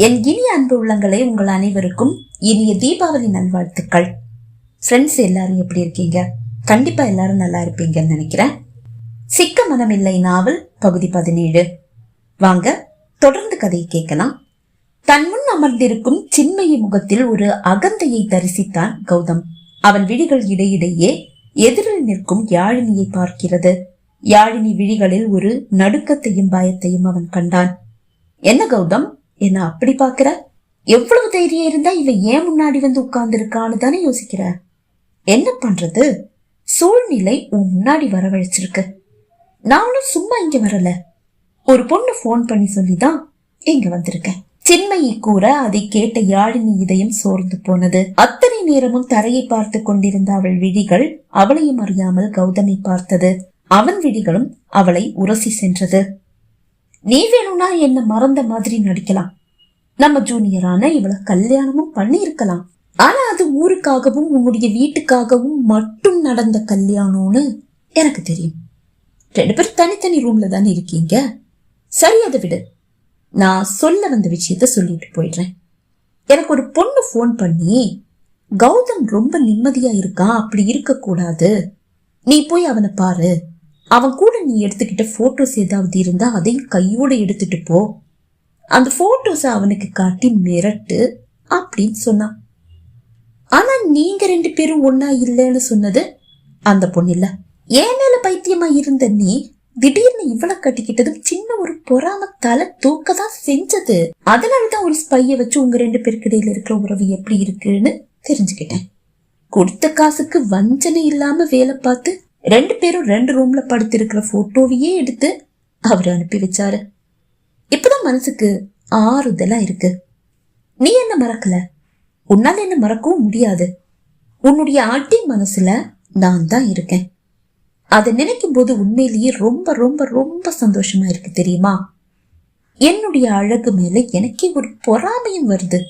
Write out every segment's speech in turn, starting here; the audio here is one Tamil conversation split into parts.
என் இனிய அன்பு உள்ளங்களே உங்கள் அனைவருக்கும் இனிய தீபாவளி நல்வாழ்த்துக்கள். ஃப்ரெண்ட்ஸ் எல்லாரும் எப்படி இருக்கீங்க? கண்டிப்பா எல்லாரும் நல்லா இருப்பீங்கன்னு நினைக்கிறேன். சிக்க மனமில்லை நாவல் பகுதி பதினேழு. வாங்க தொடர்ந்து கதையை கேட்கலாம். தன் முன் அமர்ந்திருக்கும் சின்மயி முகத்தில் ஒரு அகந்தையை தரிசித்தான் கௌதம். அவன் விழிகள் இடையிடையே எதிரில் நிற்கும் யாழினியை பார்க்கிறது. யாழினி விழிகளில் ஒரு நடுக்கத்தையும் பயத்தையும் அவன் கண்டான். என்ன கௌதம்? என்ன அப்படி பாக்குற எவ்வளவு தைரியம் இருந்தா இவ ஏன் முன்னாடி வந்து உட்கார்ந்து இருக்கான்னு தானே யோசிக்கிற? என்ன பண்றது? சூழ்நிலை உன் முன்னாடி வரவழைச்சிருக்கு. நானும் சும்மா இங்க வரல. ஒரு பொண்ணு ஃபோன் பண்ணி சொல்லிதான் இங்க வந்திருக்கேன். சின்மயி கூற அதை கேட்ட யாழினி இதயம் சோர்ந்து போனது. அத்தனை நேரமும் தரையை பார்த்து கொண்டிருந்த அவள் விழிகள் அவளையும் அறியாமல் கௌதமை பார்த்தது. அவன் விழிகளும் அவளை உரசி சென்றது. நீ வேணும்னா என்ன மறந்த மாதிரி நடிக்கலாம். நம்ம ஜூனியரான இவளை கல்யாணமும் பண்ணியிருக்கலாம். ஆனா அது ஊருக்காகவும் உன்னுடைய வீட்டுக்காகவும் மட்டும் நடந்த கல்யாணம்னு எனக்கு தெரியும். ரெண்டு பேரும் தனித்தனி ரூம்ல தானே இருக்கீங்க. சரி அதை விடு. நான் சொல்ல வந்த விஷயத்த சொல்லிட்டு போயிடுறேன். எனக்கு ஒரு பொண்ணு ஃபோன் பண்ணி கௌதம் ரொம்ப நிம்மதியா இருக்கான் அப்படி இருக்க கூடாது நீ போய் அவனை பாரு. அவன் கூட நீ எடுத்துக்கிட்ட ஃபோட்டோஸ் ஏதாவது இருந்தால் அதையும் கையோடு எடுத்துட்டு போ. அந்த ஃபோட்டோஸை அவனுக்கு காட்டி மிரட்டு அப்படின்னு சொன்னான். ஆனால் நீங்க ரெண்டு பேரும் ஒன்னா இல்லைன்னு சொன்னது அந்த பொண்ணு இல்ல ஏன் மேல பைத்தியமா இருந்த நீ திடீர்னு இவ்வளவு கட்டிக்கிட்டதும் சின்ன ஒரு பொறாம தலை தூக்க தான் செஞ்சது. அதனாலதான் ஒரு ஸ்பைய வச்சு உங்க ரெண்டு பேருக்கு இடையில இருக்கிற உறவு எப்படி இருக்குன்னு தெரிஞ்சுக்கிட்டேன். கொடுத்த காசுக்கு வஞ்சனை இல்லாம வேலை பார்த்து ரெண்டு பேரும் ரெண்டு ரூம்ல படுத்திருக்கிற போட்டோவையே எடுத்து அவர் அனுப்பி வச்சாரு. இப்பதான் மனசுக்கு ஆறுதலா இருக்கு. நீ என்ன மறக்கல? உன்னால என்ன மறக்கவும் முடியாது. உன்னுடைய அடி மனசுல நான் தான் இருக்கேன். அதை நினைக்கும் போது உண்மையிலேயே ரொம்ப ரொம்ப ரொம்ப சந்தோஷமா இருக்கு தெரியுமா? என்னுடைய அழகு மேல எனக்கே ஒரு பொறாமையும் வருது.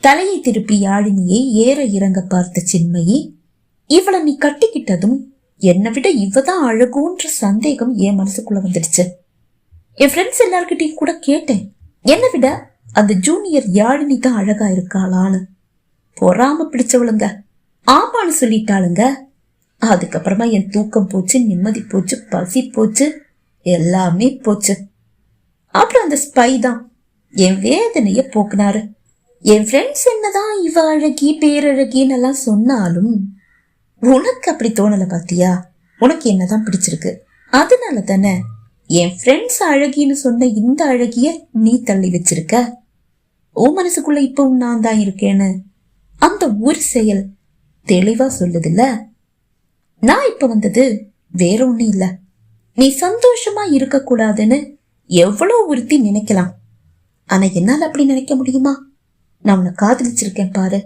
தலையை திருப்பி யாழினியை ஏற இறங்க பார்த்த சின்மயி இவளை நீ கட்டிக்கிட்டதும் என்னை விட இவதான் அழகுன்ற சந்தேகம் என் மனசுக்குள்ள வந்துடுச்சு. என் ஃப்ரெண்ட்ஸ் எல்லார்கிட்டையும் கூட கேட்டேன். என்னை விட அந்த ஜூனியர் யாழினி தான் அழகா இருக்காளான்னு. பொறாம பிடிச்சவளுங்க. ஆமான்னு சொல்லிட்டாளுங்க. அதுக்கப்புறமா என் தூக்கம் போச்சு நிம்மதி போச்சு பசி போச்சு எல்லாமே போச்சு. அப்புறம் அந்த ஸ்பை தான் என் வேதனைய போக்குனாரு. என் ஃப்ரெண்ட்ஸ் என்னதான் இவ அழகி பேரழகின்னு எல்லாம் சொன்னாலும் உனக்கு அப்படி தோணல பாத்தியா? உனக்கு என்னதான் பிடிச்சிருக்கு? அதனால தானே என் ஃப்ரெண்ட்ஸ் அழகின்னு சொன்ன இந்த அழகிய நீ தள்ளி வச்சிருக்க? ஓ மனசுக்குள்ள இப்பவும் நான் தான் இருக்கேன்னு அந்த ஒரு செயல் தெளிவா சொல்லுதுல்ல? நான் இப்ப வந்தது வேற ஒண்ணும் இல்ல. நீ சந்தோஷமா இருக்க கூடாதுன்னு உறுத்தி நினைக்கலாம். ஆனா என்னால அப்படி நினைக்க முடியுமா? நான் உன்னை காதலிச்சிருக்கேன் பாரு.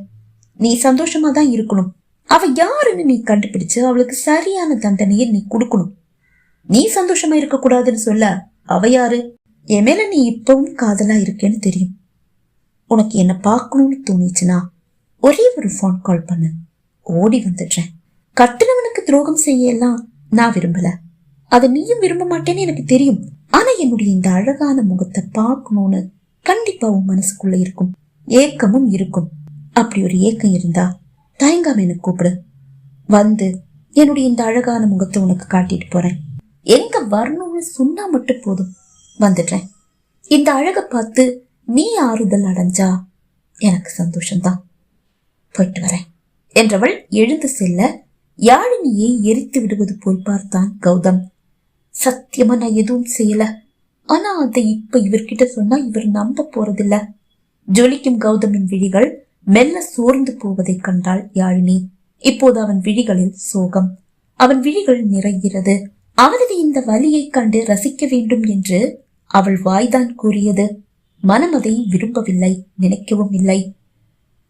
நீ சந்தோஷமா தான் இருக்கணும். அவ யாருன்னு நீ கண்டுபிடிச்சு அவளுக்கு சரியான தண்டனையை நீ கொடுக்கணும். நீ சந்தோஷமா இருக்க கூடாதுன்னு சொல்ல அவ யாரு? என் மேல நீ இப்பவும் காதலா இருக்கேன்னு தெரியும். உனக்கு என்ன பார்க்கணும்னு தோணிச்சுன்னா ஒரே ஒரு ஃபோன் கால் பண்ணு. ஓடி வந்துடுறேன். கட்டுனவனுக்கு துரோகம் செய்ய எல்லாம் நான் விரும்பல. அதை நீயும் விரும்ப மாட்டேன்னு எனக்கு தெரியும். ஆனா என்னுடைய இந்த அழகான முகத்தை பார்க்கணும்னு கண்டிப்பா உன் மனசுக்குள்ள இருக்கும். ஏக்கமும் இருக்கும். அப்படி ஒரு ஏக்கம் இருந்தா தயங்காம எனக்கு கூப்பிடு. வந்து என்னுடைய இந்த அழகான முகத்தை உனக்கு காட்டிட்டு போறேன். எங்க வரணும்னு சொன்னா மட்டும் போதும். வந்துடுறேன். இந்த அழகை பார்த்து நீ ஆறுதல் அடைஞ்சா எனக்கு சந்தோஷம்தான். போயிட்டு வரேன். என்றவள் எழுந்து செல்ல யாழினியை எரித்து விடுவது போல் பார்த்தான் கௌதம். சத்தியமா நான் எதுவும் செய்யல. ஆனா அதை இப்ப இவர்கிட்ட சொன்னா இவர் நம்ப போறதில்ல. ஜொலிக்கும் கௌதமின் விழிகள் மெல்ல சோர்ந்து போவதைக் கண்டாள் யாழினி. இப்போது அவன் விழிகளில் சோகம். அவன் விழிகள் நிறைகிறது. அவனது இந்த வலியைக் கண்டு ரசிக்க வேண்டும் என்று அவள் வாய்தான் கூறியது. மனம் அதை விரும்பவில்லை நினைக்கவும் இல்லை.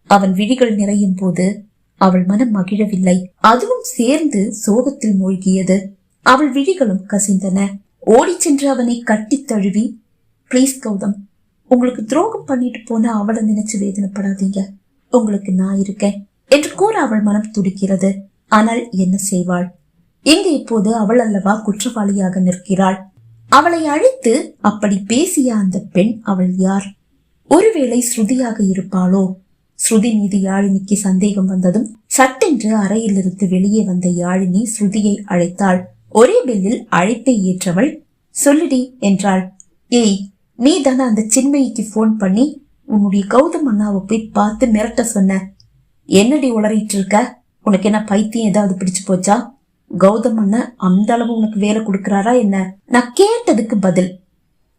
அவன் விழிகள் நிறையும் போது அவள் மனம் மகிழவில்லை. அதுவும் சேர்ந்து சோகத்தில் மூழ்கியது. அவள் விழிகளும் கசிந்தன. ஓடிச் சென்று அவனை கட்டித் தழுவி பிளீஸ் கௌதம் உங்களுக்கு துரோகம் பண்ணிட்டு போன அவளை நினைச்சு வேதனைப்படாதீங்க. உங்களுக்கு நான் இருக்கேன் என்று கூற அவள் மனம் துடிக்கிறது. ஆனால் என்ன செய்வாள்? இங்கு இப்போது அவள் அல்லவா குற்றவாளியாக நிற்கிறாள்? அவளை அழைத்து அப்படி பேசிய அந்த பெண் அவள் யார்? ஒருவேளை ஸ்ருதியாக இருப்பாளோ? ஸ்ருதி மீது யாழினிக்கு சந்தேகம் வந்ததும் சட்டென்று அறையிலிருந்து வெளியே வந்த யாழினி ஸ்ருதியை அழைத்தாள். ஒரே பெல்லில் அழைப்பை ஏற்றவள் சொல்லுடி என்றாள். ஏய் நீ தானே அந்த சின்மயிக்கு போன் பண்ணி உன்னுடைய கௌதம் அண்ணாவை போய் பார்த்து மிரட்ட சொன்ன. என்னடி உளறிட்டு இருக்க உனக்கு என்ன பைத்தியம் ஏதாவது பிடிச்சு போச்சா? கௌதம் அண்ணன் அந்த அளவு உனக்கு வேலை கொடுக்கறாரா என்ன? நான் கேட்டதுக்கு பதில்.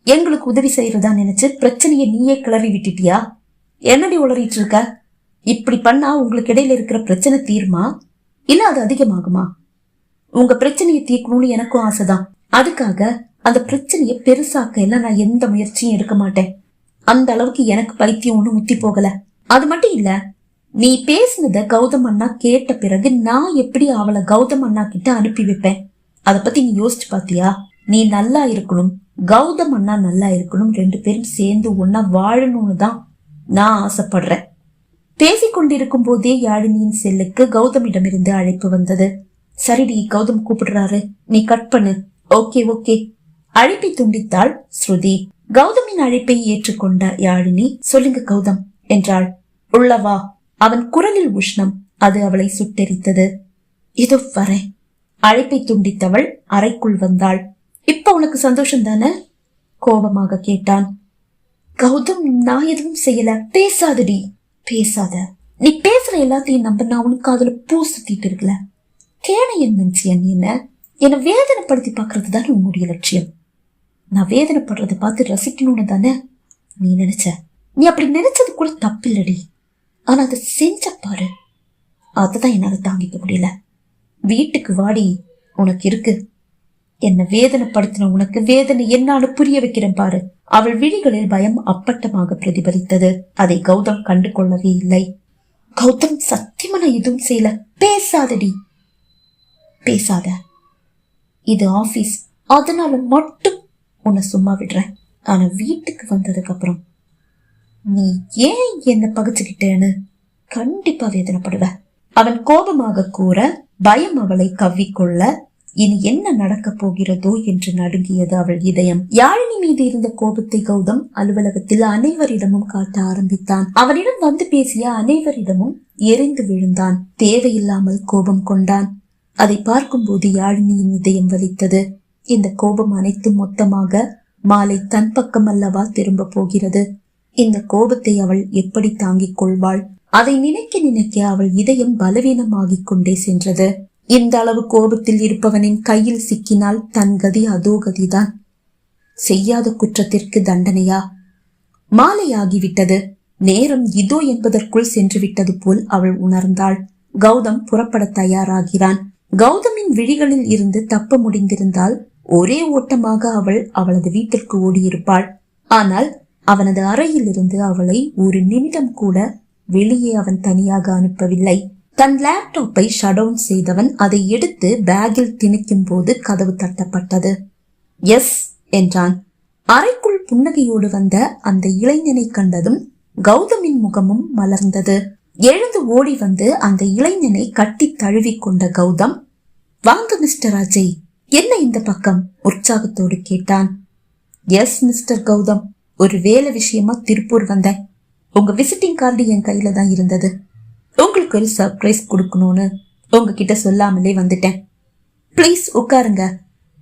எங்களுக்கு உதவி செய்யறதா நினைச்சு பிரச்சனையை நீயே கிளறி விட்டுட்டியா? என்னடி உளறிட்டு இருக்க இப்படி பண்ணா உங்களுக்கு இடையில இருக்கிற பிரச்சனை தீருமா? இல்ல அது அதிகமாகுமா? உங்க பிரச்சனையை தீர்க்கணும்னு எனக்கும் ஆசைதான். அதுக்காக அந்த பிரச்சனையை பெருசாக்க எல்லாம் நான் எந்த முயற்சியும் எடுக்க மாட்டேன். அந்த அளவுக்கு எனக்கு பைத்தியம் ஒன்றும் முத்தி போகல. அது மட்டும் இல்ல நீ பேசினத கௌதம் அண்ணா கேட்ட பிறகு நான் எப்படி அவளை கௌதம் அண்ணா கிட்ட அனுப்பி வைப்பேன்? அத பத்தி நீ யோசிச்சு பாத்தியா? நீ நல்லா இருக்கணும் கௌதம் அண்ணா நல்லா இருக்கணும் ரெண்டு பேரும் சேர்ந்து ஒன்னா வாழணும்னு தான் நான் ஆசைப்படுறேன். பேசிக்கொண்டிருக்கும் போதே யாழினியின் செல்லுக்கு கௌதமிடமிருந்து அழைப்பு வந்தது. சரிடி கௌதம் கூப்பிடுறாரு. நீ கட் பண்ணு. Okay okay. அழைப்பை துண்டித்தாள் ஸ்ருதி. கௌதமின் அழைப்பை ஏற்றுக்கொண்ட யாழினி சொல்லுங்க கௌதம் என்றாள். உள்ளவா அவன் குரலில் உஷ்ணம் அது அவளை சுட்டெரித்தது. இதோ வரேன். அழைப்பை துண்டித்தவள் அறைக்குள் வந்தாள். இப்ப உனக்கு சந்தோஷம் தானே? கோபமாக கேட்டான். கௌதம் நான் எதுவும் செய்யல. பேசாதடி. பேசாத. நீ பேசுற எல்லாத்தையும் நம்ப. நான் உனக்கு அதுல பூ சுத்திட்டு இருக்கல. கேணையன் நினைச்சியா நீ என்ன? என்னை வேதனைப்படுத்தி பாக்குறது தானே உன்னுடைய லட்சியம். நான் வேதனைப்படுறதை பார்த்து ரசிக்கணும்னு தானே நீ நினைச்ச? நீ அப்படி நினைச்சது கூட தப்பில்லடி. ஆனா அதை செஞ்ச பாரு. அதுதான் என்னால தாங்கிக்க முடியல. வீட்டுக்கு வாடி உனக்கு இருக்கு. என்ன வேதனைப்படுத்தின உனக்கு வேதனை என்னான்னு புரிய வைக்கிறேன் பாரு. அவள் விழிகளில் பயம் அப்பட்டமாக பிரதிபலித்தது. அதை கௌதம் கண்டு கொள்ளவே இல்லை. கௌதம் சத்தியமா நான் எதுவும் செய்யல. பேசாதடி. பேசாத. இது ஆபீஸ். அதனால மட்டும் உன்னை சும்மா விடுறேன். ஆனா வீட்டுக்கு வந்ததுக்கு அப்புறம் நீ ஏன் என்ன பகிச்சுக்கிட்டேன்னு கண்டிப்பா வேதனைப்படுவ. அவன் கோபமாக கூற பயம் அவளை கவ்விக்கொள்ள இனி என்ன நடக்கப் போகிறதோ என்று நடுங்கியது அவள் இதயம். யாழினி மீது இருந்த கோபத்தை கௌதம் அலுவலகத்தில் அனைவரிடமும் காட்ட ஆரம்பித்தான். அவனிடம் வந்து பேசிய அனைவரிடமும் எரிந்து விழுந்தான். தேவையில்லாமல் கோபம் கொண்டான். அதை பார்க்கும்போது யாழினியின் இதயம் வலித்தது. இந்த கோபம் அனைத்து மொத்தமாக மாலை தன் பக்கம் அல்லவா திரும்ப போகிறது. இந்த கோபத்தை அவள் எப்படி தாங்கிக் கொள்வாள்? அதை நினைக்க நினைக்க அவள் இதயம் பலவீனமாகிக் கொண்டே சென்றது. இந்த அளவு கோபத்தில் இருப்பவனின் கையில் சிக்கினால் தன் கதி அதோ கதிதான். செய்யாத குற்றத்திற்கு தண்டனையா? மாலையாகிவிட்டது நேரம் இதோ என்பதற்குள் சென்று விட்டது போல் அவள் உணர்ந்தாள். கௌதம் புறப்பட தயாராகிறான். கௌதமின் விழிகளில் இருந்து தப்ப முடிந்திருந்தால் ஒரே ஓட்டமாக அவள் அவளது வீட்டிற்கு ஓடியிருப்பாள். ஆனால் அவனது அறையிலிருந்து அவளை ஒரு நிமிடம் கூட வெளியே அவன் தனியாக அனுப்பவில்லை. தன் லேப்டாப்பை ஷடவுன் செய்தவன் அதை எடுத்து பேக்கில் திணிக்கும் போது கதவு தட்டப்பட்டது. எஸ் என்றான். அறைக்குள் புன்னகையோடு வந்த அந்த இளைஞனை கண்டதும் கௌதமின் முகமும் மலர்ந்தது. எழுந்து ஓடி வந்து அந்த இளைஞனை கட்டி தழுவிக் கொண்ட கௌதம் வாங்க மிஸ்டர் அஜய் என்ன இந்த பக்கம்? உற்சாகத்தோடு கேட்டான். Yes mister Gautam. ஒரு வேலை விஷயமா திருப்பூர் வந்தேன். உங்க விசிட்டிங் கார்டு என் கையில தான் இருந்தது. உங்களுக்கு ஒரு சர்ப்ரைஸ் கொடுக்கணும்னு உங்ககிட்ட சொல்லாமலே வந்துட்டேன். ப்ளீஸ் உட்காருங்க.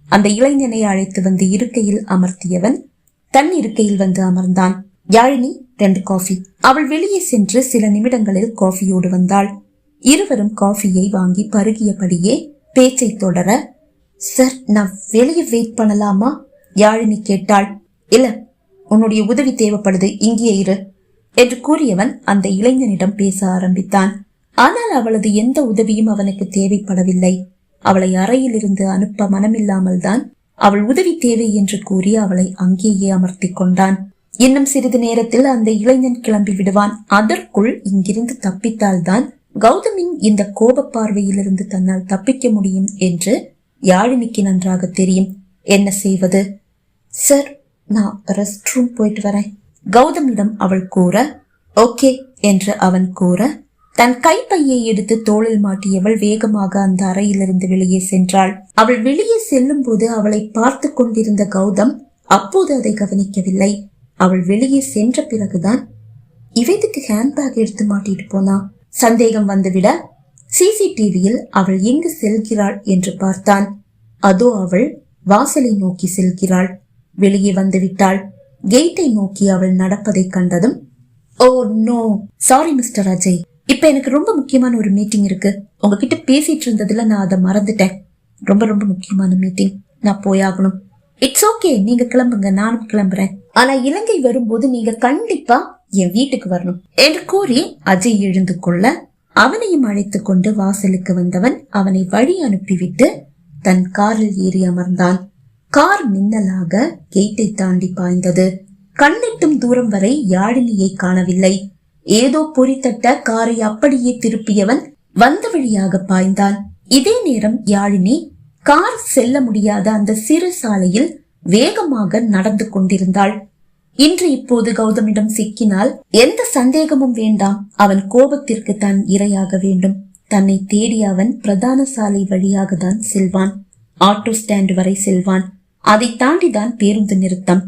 அந்த இளைஞனை அழைத்து வந்து இருக்கையில் அமர்த்தியவன் தன் இருக்கையில் வந்து அமர்ந்தான். யாழினி ரெண்டு காஃபி அவள் வெளியே சென்று சில நிமிடங்களில் காஃபியோடு வந்தாள். இருவரும் காஃபியை வாங்கி பருகியபடியே பேச்சை தொடர சார் நான் வெளியே வெயிட் பண்ணலாமா? யாழினி கேட்டாள். இல்ல உன்னுடைய உதவி தேவைப்படுது இங்கேயே இரு என்று கூறியவன் அந்த இளைஞனிடம் பேச ஆரம்பித்தான். ஆனால் அவளது எந்த உதவியும் அவனுக்கு தேவைப்படவில்லை. அவளை அறையில் இருந்து அனுப்ப மனமில்லாமல் தான் அவள் உதவி தேவை என்று கூறி அவளை அங்கேயே அமர்த்தி கொண்டான். இன்னும் சிறிது நேரத்தில் அந்த இளைஞன் கிளம்பி விடுவான். அதற்குள் இங்கிருந்து தப்பித்தால்தான் கௌதமின் இந்த கோப பார்வையிலிருந்து தன்னால் தப்பிக்க முடியும் என்று யாழினிக்கு நன்றாக தெரியும். என்ன செய்வது? சார் நான் ரெஸ்ட் ரூம் போயிட்டு வரேன். கௌதமிடம் அவள் கூற ஓகே என்று அவன் கூற தன் கைப்பையை எடுத்து தோளில் மாட்டியவள் வேகமாக அந்த அறையிலிருந்து வெளியே சென்றாள். அவள் வெளியே செல்லும் போது அவளை பார்த்து கொண்டிருந்த கௌதம் அப்போது அதை கவனிக்கவில்லை. அவள் வெளியே சென்ற பிறகுதான் இவைதுக்கு ஹேண்ட்பேக் எடுத்து மாட்டிட்டு போனா? சந்தேகம் வந்துவிட சிசிடிவியில் அவள் எங்கு செல்கிறாள் என்று பார்த்தான். அதோ அவள் வாசலை நோக்கி செல்கிறாள். வெளியே வந்துவிட்டாள். கேட்டை நோக்கி அவள் நடப்பதைக் கண்டதும் oh no sorry mister Ajay. இப்ப எனக்கு ரொம்ப முக்கியமான ஒரு மீட்டிங் இருக்கு. உங்ககிட்ட பேசிட்டு இருந்ததுல நான் அதை மறந்துட்டேன். ரொம்ப ரொம்ப முக்கியமான மீட்டிங். நான் போயாகணும். இட்ஸ் ஓகே நீங்க கிளம்புங்க. நானும் கிளம்புறேன். ஆனா இலங்கை வரும்போது நீங்க கண்டிப்பா என் வீட்டுக்கு வரணும். என்று கூறி அஜய் எழுந்து கொள்ள அவனையும் அழைத்துக் கொண்டு வாசலுக்கு வந்தவன் அவனை வழி அனுப்பிவிட்டு தன் காரில் ஏறி அமர்ந்தான். கார் மின்னலாக கேட்டை தாண்டி பாய்ந்தது. கண்ணெட்டும் தூரம் வரை யாழினியை காணவில்லை. ஏதோ பொறித்தட்ட காரை அப்படியே திருப்பியவன் வந்த வழியாக பாய்ந்தான். இதே நேரம் யாழினி கார் செல்ல முடியாத அந்த சிறு சாலையில் வேகமாக நடந்து கொண்டிருந்தாள். இன்று இப்போது கௌதமிடம் சிக்கினால் எந்த சந்தேகமும் வேண்டாம். அவன் கோபத்திற்கு தான் இரையாக வேண்டும். தன்னை தேடி அவன் பிரதான சாலை வழியாக தான் செல்வான். ஆட்டோ ஸ்டாண்ட் வரை செல்வான். அதை தாண்டிதான் பேருந்து நிறுத்தம்.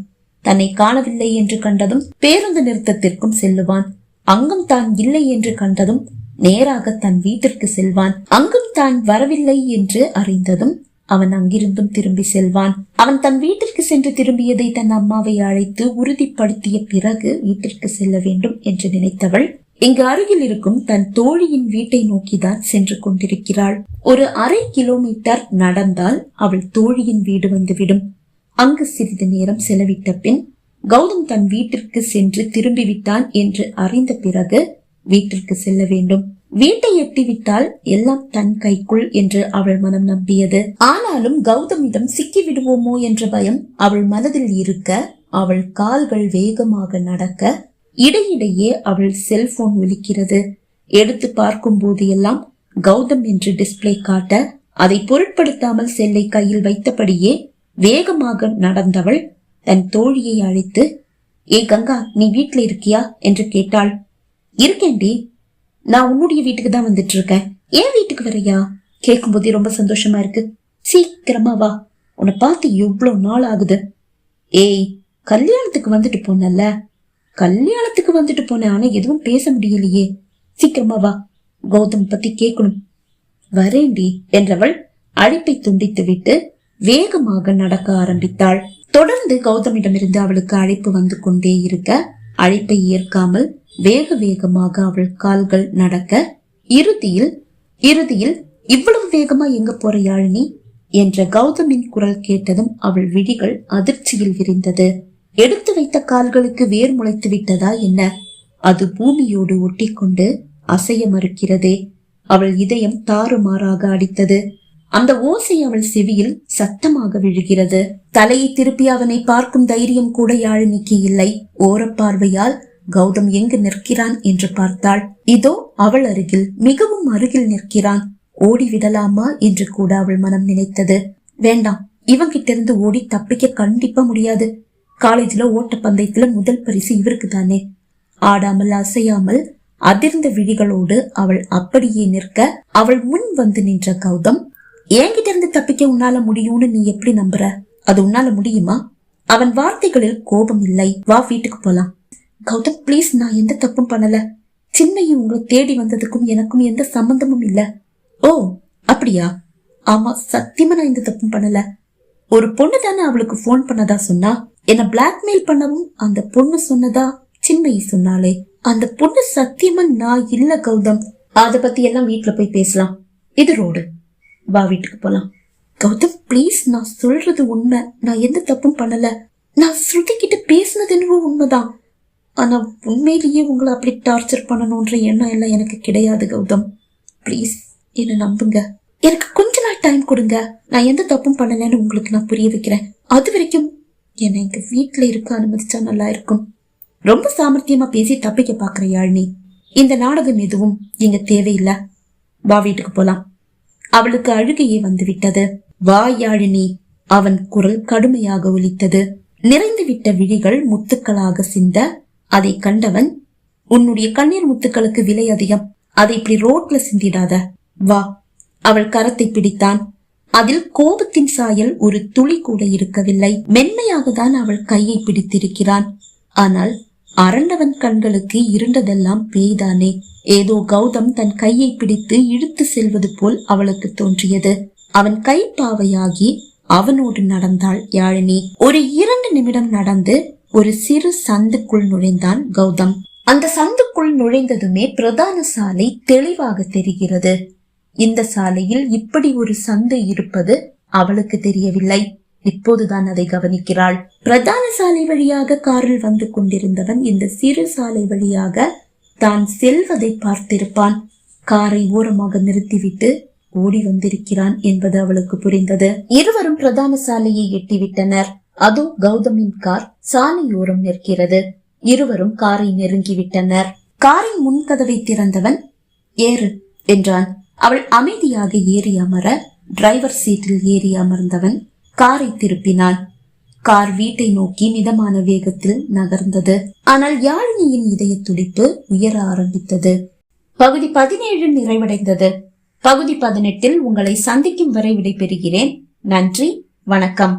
தன்னை காணவில்லை என்று கண்டதும் பேருந்து நிறுத்தத்திற்கும் செல்லுவான். அங்கும் தான் இல்லை என்று கண்டதும் நேராக தன் வீட்டிற்கு செல்வான். அங்கும் தான் வரவில்லை என்று அறிந்ததும் அவன் அங்கிருந்தும் திரும்பி செல்வான். அவன் தன் வீட்டிற்கு சென்று திரும்பியதை தன் அம்மாவை அழைத்து உறுதிப்படுத்திய பிறகு வீட்டிற்கு செல்ல வேண்டும் என்று நினைத்தவள் இங்கு அருகில் இருக்கும் தன் தோழியின் வீட்டை நோக்கிதான் சென்று கொண்டிருக்கிறாள். ஒரு அரை கிலோமீட்டர் நடந்தால் அவள் தோழியின் வீடு வந்துவிடும். அங்கு சிறிது நேரம் செலவிட்ட பின் கௌதம் தன் வீட்டிற்கு சென்று திரும்பிவிட்டான் என்று அறிந்த பிறகு வீட்டிற்கு செல்ல வேண்டும். வீட்டை எட்டிவிட்டால் எல்லாம் தன் கைக்குள் என்று அவள் மனம் நம்பியது. ஆனாலும் கௌதமிடம் சிக்கி விடுவோமோ என்ற பயம் அவள் மனதில் இருக்க அவள் கால்கள் வேகமாக நடக்க இடையிடையே அவள் செல்போன் ஒலிக்கிறது. எடுத்து பார்க்கும் போது எல்லாம் கௌதம் என்று டிஸ்பிளே காட்ட அதை பொருட்படுத்தாமல் செல்லை கையில் வைத்தபடியே வேகமாக நடந்தவள் தன் தோழியை அழைத்து ஏ கங்கா நீ வீட்ல இருக்கியா? என்று கேட்டாள். இருக்கேன்டி. நான் உன்னுடைய வீட்டுக்கு தான் வந்துட்டு இருக்கேன் ஏன் வீட்டுக்கு வரையா கேட்கும் போதே ரொம்ப சந்தோஷமா இருக்கு. சீக்கிரமா வா. உன்னை பார்த்து எவ்வளவு நாள் ஆகுது. ஏய் கல்யாணத்துக்கு வந்துட்டு போனல கல்யாணத்துக்கு வந்துட்டு போனேன் ஆனா எதுவும் பேச முடியலையே. சீக்கிரமா வா. கௌதம் பத்தி கேட்கணும். வரேண்டி என்றவள் அழைப்பை துண்டித்து விட்டு வேகமாக நடக்க ஆரம்பித்தாள். தொடர்ந்து கௌதமிடமிருந்து அவளுக்கு அழைப்பு வந்து கொண்டே இருக்க அழைப்பை ஏற்காமல் வேக வேகமாக அவள் கால்கள் நடக்க இறுதியில் இறுதியில் இவ்வளவு வேகமா எங்க போற யாழினி? என்ற கௌதமின் குரல் கேட்டதும் அவள் விழிகள் அதிர்ச்சியில் விரிந்தது. எடுத்து வைத்த கால்களுக்கு வேர் முளைத்து விட்டதா என்ன? அது பூமியோடு ஒட்டிக்கொண்டு அசைய மறுக்கிறதே. அவள் இதயம் தாறுமாறாக அடித்தது. அந்த ஓசை அவள் செவியில் சத்தமாக விழுகிறது. தலையை திருப்பி அவனை பார்க்கும் தைரியம் கூட யாழினிக்கு இல்லை. ஓரப்பார்வையால் கௌதம் எங்கு நிற்கிறான் என்று பார்த்தாள். இதோ அவள் அருகில் மிகவும் அருகில் நிற்கிறான். ஓடிவிடலாமா என்று கூட அவள் மனம் நினைத்தது. வேண்டாம் இவங்கிட்ட இருந்து ஓடி தப்பிக்க கண்டிப்பா முடியாது. காலேஜ்ல ஓட்டப்பந்தயத்துல முதல் பரிசு இவருக்கு தானே. ஆடாமல் அசையாமல் அதிர்ந்த விழிகளோடு அவள் அப்படியே நிற்க அவள் முன் வந்து நின்ற கௌதம் என்கிட்ட இருந்து தப்பிக்க உன்னால முடியும்னு நீ எப்படி நம்புற? அது உன்னால முடியுமா? அவன் வார்த்தைகளில் கோபம் இல்லை. வா வீட்டுக்கு போலாம். கௌதம் ப்ளீஸ் நான் எந்த தப்பும் பண்ணல. சின்னையும் உங்களை தேடி வந்ததுக்கும் எனக்கும் எந்த சம்பந்தமும் இல்ல. ஓ அப்படியா? ஆமா சத்தியமா நான் எந்த தப்பும் பண்ணல. ஒரு பொண்ணு தானே அவளுக்கு போன் பண்ணதா சொன்னா? என்ன பிளாக்மெயில் பண்ணவும் அந்த பொண்ணு சொன்னதா? சின்மையை சொன்னாலே அந்த பொண்ணு சத்தியமா நான் இல்ல கௌதம். அத பத்தி எல்லாம் வீட்ல போய் பேசலாம். இது ரோடு. வா வீட்டுக்கு போலாம். கௌதம் ப்ளீஸ் நான் சொல்றது உண்மை. நான் எந்த தப்பும் பண்ணல. நான் ஸ்ருதி கிட்ட பேசினது என்னவோ உண்மைதான். ஆனால் உண்மையிலேயே உங்களை அப்படி டார்ச்சர் பண்ணணுன்ற எண்ணம் எல்லாம் எனக்கு கிடையாது கௌதம். ப்ளீஸ் என்னை நம்புங்க. எனக்கு கொஞ்ச நாள் டைம் கொடுங்க. நான் எந்த தப்பும் பண்ணலன்னு உங்களுக்கு நான் புரிய வைக்கிறேன். அது வரைக்கும் என்னை எங்க வீட்டில் இருக்க அனுமதிச்சா நல்லா இருக்கும். ரொம்ப சாமர்த்தியமா பேசி தப்பிக்க பாக்குற யாழ்னி இந்த நாடகம் எதுவும் இங்க தேவையில்லை. வா வீட்டுக்கு போலாம். அவளுக்கு அழுகையே வந்துவிட்டது. வா யாழினி அவன் குரல் கடுமையாக ஒலித்தது. நிறைந்துவிட்ட விழிகள் முத்துக்களாக சிந்த அதை கண்டவன் உன்னுடைய கண்ணீர் முத்துக்களுக்கு விலை அதிகம். அதை இப்படி ரோட்ல சிந்திடாத. வா. அவள் கரத்தை பிடித்தான். அதில் கோபத்தின் சாயல் ஒரு துளி கூட இருக்கவில்லை. மென்மையாக தான் அவள் கையை பிடித்திருக்கிறான். ஆனால் அரண்டவன் கண்களுக்கு இருண்டதெல்லாம் பேய்தானே. ஏதோ கௌதம் தன் கையை பிடித்து இழுத்து செல்வது போல் அவளுக்கு தோன்றியது. அவன் கை பாவையாகி அவனோடு நடந்தாள் யாழினி. ஒரு இரண்டு நிமிடம் நடந்து ஒரு சிறு சந்துக்குள் நுழைந்தான் கௌதம். அந்த சந்துக்குள் நுழைந்ததுமே பிரதான சாலை தெளிவாக தெரிகிறது. இந்த சாலையில் இப்படி ஒரு சந்து இருப்பது அவளுக்கு தெரியவில்லை. இப்போதுதான் அதை கவனிக்கிறாள். பிரதான சாலை வழியாக காரில் வந்து கொண்டிருந்தவன் இந்த சிறு சாலை வழியாக தான் செல்வதை பார்த்திருப்பான். காரை ஓரமாக நிறுத்திவிட்டு ஓடி வந்திருக்கிறான் என்பது அவளுக்கு புரிந்தது. இருவரும் பிரதான சாலையை எட்டிவிட்டனர். அதோ கௌதமின் கார் சாலையோரம் நிற்கிறது. இருவரும் காரை நெருங்கிவிட்டனர். காரின் முன்கதவை திறந்தவன் ஏறு என்றான். அவள் அமைதியாக ஏறி அமர டிரைவர் சீட்டில் ஏறி அமர்ந்தவன் காரை திருப்பினான். கார் வீட்டை நோக்கி மிதமான வேகத்தில் நகர்ந்தது. ஆனால் யாழினியின் இதய துடிப்பு உயர ஆரம்பித்தது. பகுதி பதினேழு நிறைவடைந்தது. பகுதி பதினெட்டில் உங்களை சந்திக்கும் வரை விடைபெறுகிறேன். நன்றி வணக்கம்.